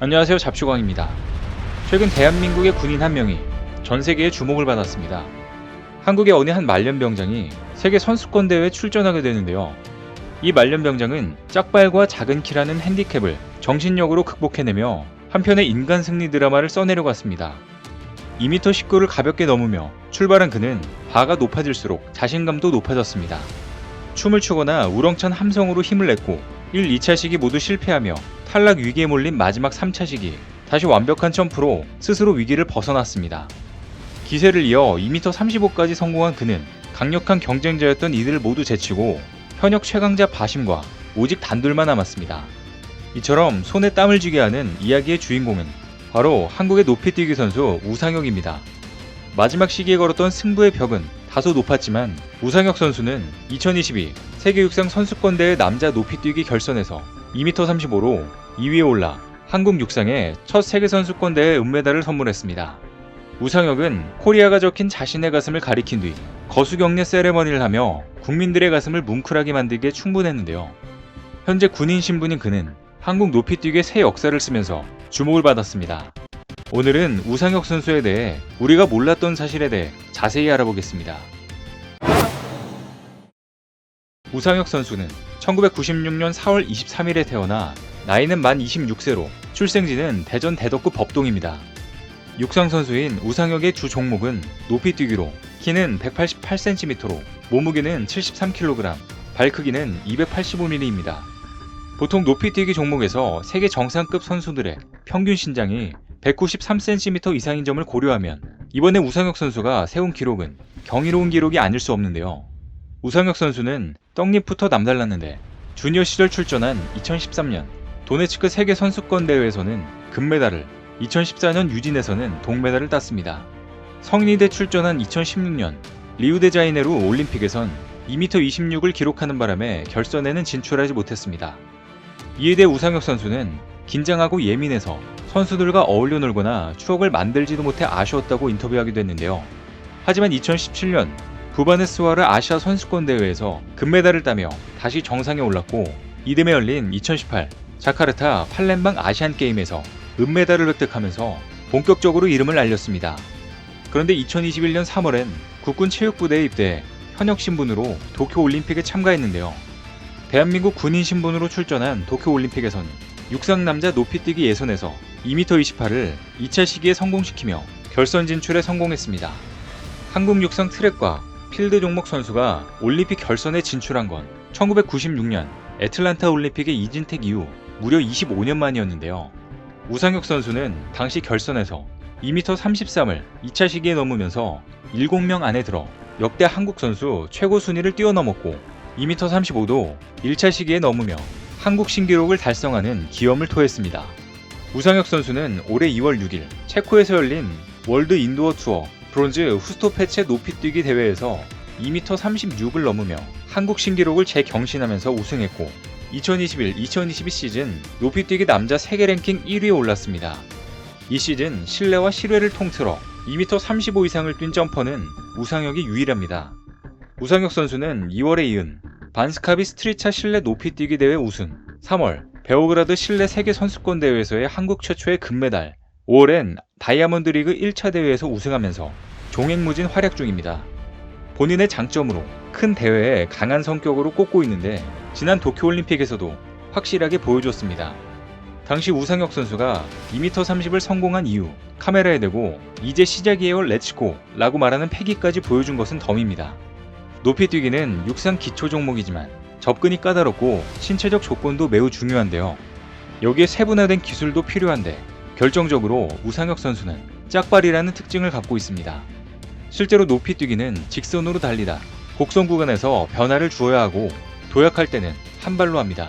안녕하세요 잡슈광입니다. 최근 대한민국의 군인 한 명이 전 세계의 주목을 받았습니다. 한국의 어느 한 말년병장이 세계 선수권 대회에 출전하게 되는데요. 이 말년병장은 짝발과 작은 키라는 핸디캡을 정신력으로 극복해내며 한편의 인간 승리 드라마를 써내려고 왔습니다. 2m 19를 가볍게 넘으며 출발한 그는 바가 높아질수록 자신감도 높아졌습니다. 춤을 추거나 우렁찬 함성으로 힘을 냈고 1, 2차 시기 모두 실패하며 탈락 위기에 몰린 마지막 3차 시기 다시 완벽한 점프로 스스로 위기를 벗어났습니다. 기세를 이어 2m 35까지 성공한 그는 강력한 경쟁자였던 이들을 모두 제치고 현역 최강자 바심과 오직 단둘만 남았습니다. 이처럼 손에 땀을 쥐게 하는 이야기의 주인공은 바로 한국의 높이뛰기 선수 우상혁입니다. 마지막 시기에 걸었던 승부의 벽은 다소 높았지만 우상혁 선수는 2022 세계 육상 선수권대회 남자 높이뛰기 결선에서 2m 35로 2위에 올라 한국 육상의 첫 세계 선수권대회 은메달을 선물했습니다. 우상혁은 코리아가 적힌 자신의 가슴을 가리킨 뒤 거수경례 세레머니를 하며 국민들의 가슴을 뭉클하게 만들기에 충분했는데요. 현재 군인 신분인 그는 한국 높이뛰기의 새 역사를 쓰면서 주목을 받았습니다. 오늘은 우상혁 선수에 대해 우리가 몰랐던 사실에 대해 자세히 알아보겠습니다. 우상혁 선수는 1996년 4월 23일에 태어나 나이는 만 26세로 출생지는 대전 대덕구 법동입니다. 육상 선수인 우상혁의 주 종목은 높이뛰기로 키는 188cm로 몸무게는 73kg, 발 크기는 285mm입니다. 보통 높이뛰기 종목에서 세계 정상급 선수들의 평균 신장이 193cm 이상인 점을 고려하면 이번에 우상혁 선수가 세운 기록은 경이로운 기록이 아닐 수 없는데요. 우상혁 선수는 떡잎부터 남달랐는데 주니어 시절 출전한 2013년 도네츠크 세계 선수권 대회에서는 금메달을 2014년 유진에서는 동메달을 땄습니다. 성인대 출전한 2016년 리우데자이네루 올림픽에선 2m 26을 기록하는 바람에 결선에는 진출하지 못했습니다. 이에 대해 우상혁 선수는 긴장하고 예민해서 선수들과 어울려 놀거나 추억을 만들지도 못해 아쉬웠다고 인터뷰하기도 했는데요. 하지만 2017년 부바네스와르 아시아 선수권 대회에서 금메달을 따며 다시 정상에 올랐고 이듬해 열린 2018 자카르타 팔렘방 아시안 게임에서 은메달을 획득하면서 본격적으로 이름을 알렸습니다. 그런데 2021년 3월엔 국군 체육부대에 입대해 현역 신분으로 도쿄 올림픽에 참가했는데요. 대한민국 군인 신분으로 출전한 도쿄 올림픽에선 육상 남자 높이뛰기 예선에서 2m 28을 2차 시기에 성공시키며 결선 진출에 성공했습니다. 한국 육상 트랙과 필드 종목 선수가 올림픽 결선에 진출한 건 1996년 애틀란타 올림픽의 이진택 이후 무려 25년 만이었는데요. 우상혁 선수는 당시 결선에서 2m 33을 2차 시기에 넘으면서 7명 안에 들어 역대 한국 선수 최고 순위를 뛰어넘었고 2m 35도 1차 시기에 넘으며 한국 신기록을 달성하는 기염을 토했습니다. 우상혁 선수는 올해 2월 6일 체코에서 열린 월드 인도어 투어 브론즈 후스토페체 높이뛰기 대회에서 2m 36을 넘으며 한국 신기록을 재경신하면서 우승했고 2021-2022 시즌 높이뛰기 남자 세계 랭킹 1위에 올랐습니다. 이 시즌 실내와 실외를 통틀어 2m 35 이상을 뛴 점퍼는 우상혁이 유일합니다. 우상혁 선수는 2월에 이은 반스카비 스트리차 실내 높이뛰기 대회 우승, 3월 베오그라드 실내 세계 선수권 대회에서의 한국 최초의 금메달, 5월엔 다이아몬드 리그 1차 대회에서 우승하면서 종횡무진 활약 중입니다. 본인의 장점으로 큰 대회에 강한 성격으로 꼽고 있는데 지난 도쿄올림픽에서도 확실하게 보여줬습니다. 당시 우상혁 선수가 2m 30을 성공한 이후 카메라에 대고 이제 시작이에요 렛츠고 라고 말하는 패기까지 보여준 것은 덤입니다. 높이 뛰기는 육상 기초 종목이지만 접근이 까다롭고 신체적 조건도 매우 중요한데요. 여기에 세분화된 기술도 필요한데 결정적으로 우상혁 선수는 짝발이라는 특징을 갖고 있습니다. 실제로 높이 뛰기는 직선으로 달리다 곡선 구간에서 변화를 주어야 하고 도약할 때는 한 발로 합니다.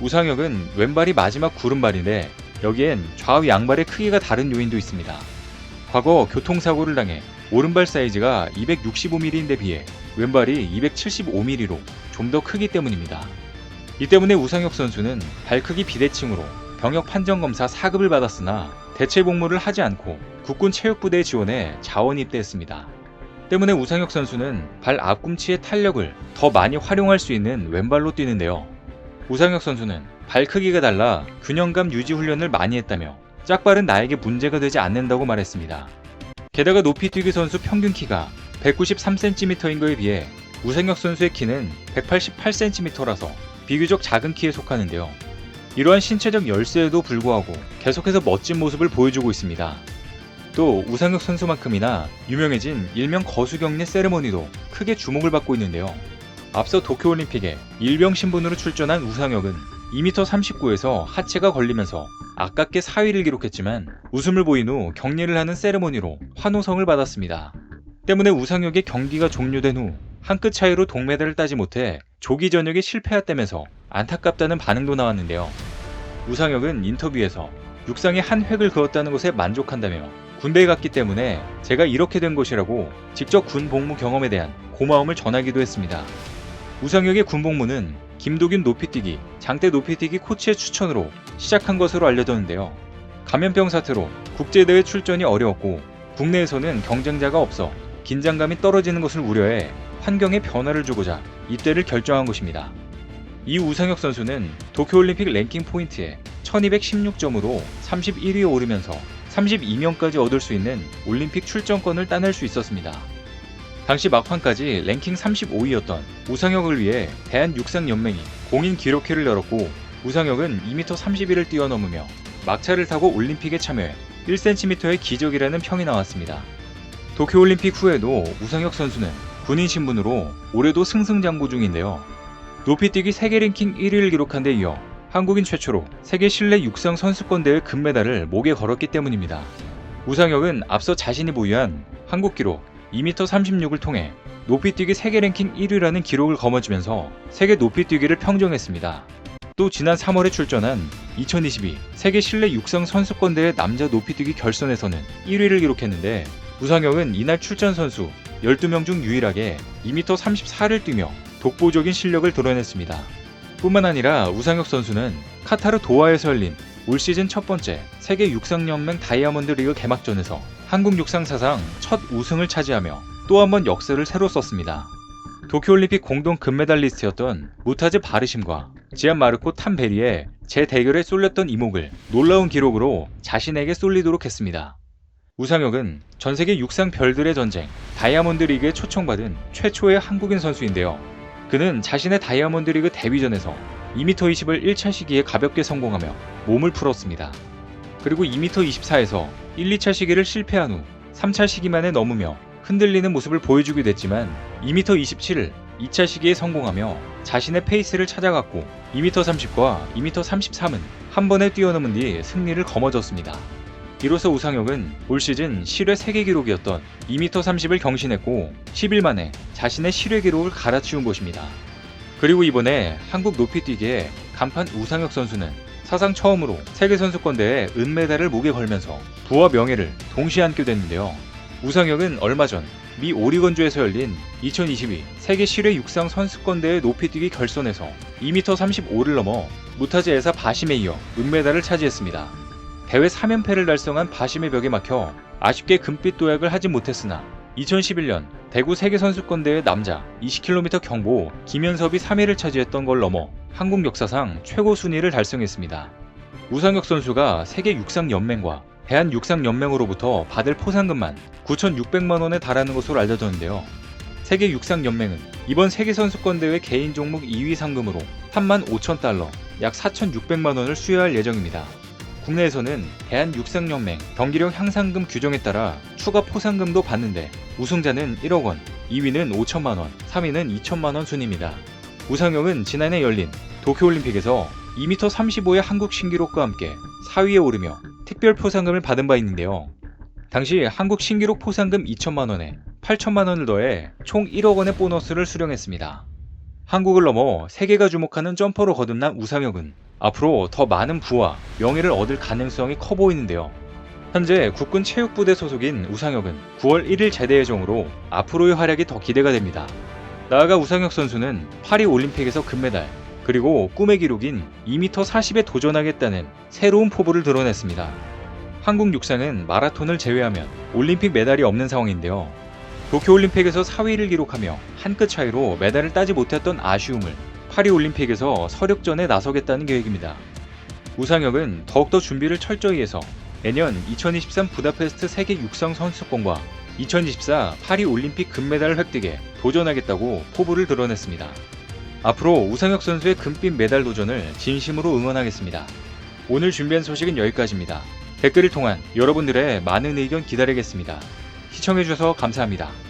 우상혁은 왼발이 마지막 구른발인데 여기엔 좌우 양발의 크기가 다른 요인도 있습니다. 과거 교통사고를 당해 오른발 사이즈가 265mm인데 비해 왼발이 275mm로 좀 더 크기 때문입니다. 이 때문에 우상혁 선수는 발크기 비대칭으로 병역 판정 검사 4급을 받았으나 대체 복무를 하지 않고 국군 체육부대에 지원해 자원 입대했습니다. 때문에 우상혁 선수는 발 앞꿈치의 탄력을 더 많이 활용할 수 있는 왼발로 뛰는데요. 우상혁 선수는 발 크기가 달라 균형감 유지 훈련을 많이 했다며 짝발은 나에게 문제가 되지 않는다고 말했습니다. 게다가 높이뛰기 선수 평균 키가 193cm인 거에 비해 우상혁 선수의 키는 188cm라서 비교적 작은 키에 속하는데요. 이러한 신체적 열세에도 불구하고 계속해서 멋진 모습을 보여주고 있습니다. 또 우상혁 선수만큼이나 유명해진 일명 거수경례 세레머니도 크게 주목을 받고 있는데요. 앞서 도쿄올림픽에 일병 신분으로 출전한 우상혁은 2m 39에서 하체가 걸리면서 아깝게 4위를 기록했지만 웃음을 보인 후 격리를 하는 세레모니로 환호성을 받았습니다. 때문에 우상혁의 경기가 종료된 후 한 끗 차이로 동메달을 따지 못해 조기 전역에 실패했다면서 안타깝다는 반응도 나왔는데요. 우상혁은 인터뷰에서 육상에 한 획을 그었다는 것에 만족한다며 군대에 갔기 때문에 제가 이렇게 된 것이라고 직접 군 복무 경험에 대한 고마움을 전하기도 했습니다. 우상혁의 군 복무는 김도균 높이뛰기, 장대 높이뛰기 코치의 추천으로 시작한 것으로 알려졌는데요. 감염병 사태로 국제대회 출전이 어려웠고 국내에서는 경쟁자가 없어 긴장감이 떨어지는 것을 우려해 환경에 변화를 주고자 입대를 결정한 것입니다. 이 우상혁 선수는 도쿄올림픽 랭킹 포인트에 1216점으로 31위에 오르면서 32명까지 얻을 수 있는 올림픽 출전권을 따낼 수 있었습니다. 당시 막판까지 랭킹 35위였던 우상혁을 위해 대한육상연맹이 공인 기록회를 열었고 우상혁은 2m 31을 뛰어넘으며 막차를 타고 올림픽에 참여해 1cm의 기적이라는 평이 나왔습니다. 도쿄올림픽 후에도 우상혁 선수는 군인 신분으로 올해도 승승장구 중인데요. 높이뛰기 세계 랭킹 1위를 기록한 데 이어 한국인 최초로 세계 실내 육상 선수권 대회 금메달을 목에 걸었기 때문입니다. 우상혁은 앞서 자신이 보유한 한국 기록 2m 36을 통해 높이뛰기 세계 랭킹 1위라는 기록을 거머쥐면서 세계 높이뛰기를 평정했습니다. 또 지난 3월에 출전한 2022 세계 실내 육상 선수권 대회 남자 높이뛰기 결선에서는 1위를 기록했는데 우상혁은 이날 출전 선수 12명 중 유일하게 2m 34를 뛰며 독보적인 실력을 드러냈습니다. 뿐만 아니라 우상혁 선수는 카타르 도하에서 열린 올 시즌 첫 번째 세계 육상연맹 다이아몬드 리그 개막전에서 한국 육상 사상 첫 우승을 차지하며 또 한 번 역사를 새로 썼습니다. 도쿄올림픽 공동 금메달리스트였던 무타즈 바르심과 지안 마르코 탐베리의 재대결에 쏠렸던 이목을 놀라운 기록으로 자신에게 쏠리도록 했습니다. 우상혁은 전 세계 육상 별들의 전쟁 다이아몬드 리그에 초청받은 최초의 한국인 선수인데요. 그는 자신의 다이아몬드 리그 데뷔전에서 2m 20을 1차 시기에 가볍게 성공하며 몸을 풀었습니다. 그리고 2m 24에서 1, 2차 시기를 실패한 후 3차 시기만에 넘으며 흔들리는 모습을 보여주게 됐지만 2m 27을 2차 시기에 성공하며 자신의 페이스를 찾아갔고 2m 30과 2m 33은 한 번에 뛰어넘은 뒤 승리를 거머쥐었습니다. 이로써 우상혁은 올 시즌 실외 세계 기록이었던 2m 30을 경신했고 10일 만에 자신의 실외 기록을 갈아치운 것입니다. 그리고 이번에 한국 높이뛰기에 간판 우상혁 선수는 사상 처음으로 세계선수권대회 은메달을 목에 걸면서 부와 명예를 동시에 안게 됐는데요. 우상혁은 얼마 전 미 오리건주에서 열린 2022 세계 실외 육상 선수권대회 높이뛰기 결선에서 2m 35를 넘어 무타즈 에사 바심에 이어 은메달을 차지했습니다. 대회 3연패를 달성한 바심의 벽에 막혀 아쉽게 금빛 도약을 하지 못했으나 2011년 대구 세계선수권대회 남자 20km 경보 김현섭이 3위를 차지했던 걸 넘어 한국 역사상 최고 순위를 달성했습니다. 우상혁 선수가 세계 육상연맹과 대한육상연맹으로부터 받을 포상금만 9,600만 원에 달하는 것으로 알려졌는데요. 세계 육상연맹은 이번 세계선수권대회 개인 종목 2위 상금으로 3만 5천 달러, 약 4,600만 원을 수여할 예정입니다. 국내에서는 대한육상연맹 경기력 향상금 규정에 따라 추가 포상금도 받는데 우승자는 1억 원, 2위는 5천만 원, 3위는 2천만 원 순입니다. 우상혁은 지난해 열린 도쿄올림픽에서 2m 35의 한국 신기록과 함께 4위에 오르며 특별 포상금을 받은 바 있는데요. 당시 한국 신기록 포상금 2천만 원에 8천만 원을 더해 총 1억 원의 보너스를 수령했습니다. 한국을 넘어 세계가 주목하는 점퍼로 거듭난 우상혁은 앞으로 더 많은 부와 명예를 얻을 가능성이 커 보이는데요. 현재 국군 체육부대 소속인 우상혁은 9월 1일 제대 예정으로 앞으로의 활약이 더 기대가 됩니다. 나아가 우상혁 선수는 파리 올림픽에서 금메달, 그리고 꿈의 기록인 2m 40에 도전하겠다는 새로운 포부를 드러냈습니다. 한국 육상은 마라톤을 제외하면 올림픽 메달이 없는 상황인데요. 도쿄올림픽에서 4위를 기록하며 한 끗 차이로 메달을 따지 못했던 아쉬움을 파리올림픽에서 서력전에 나서겠다는 계획입니다. 우상혁은 더욱더 준비를 철저히 해서 내년 2023 부다페스트 세계 육상 선수권과 2024 파리올림픽 금메달 획득에 도전하겠다고 포부를 드러냈습니다. 앞으로 우상혁 선수의 금빛 메달 도전을 진심으로 응원하겠습니다. 오늘 준비한 소식은 여기까지입니다. 댓글을 통한 여러분들의 많은 의견 기다리겠습니다. 시청해주셔서 감사합니다.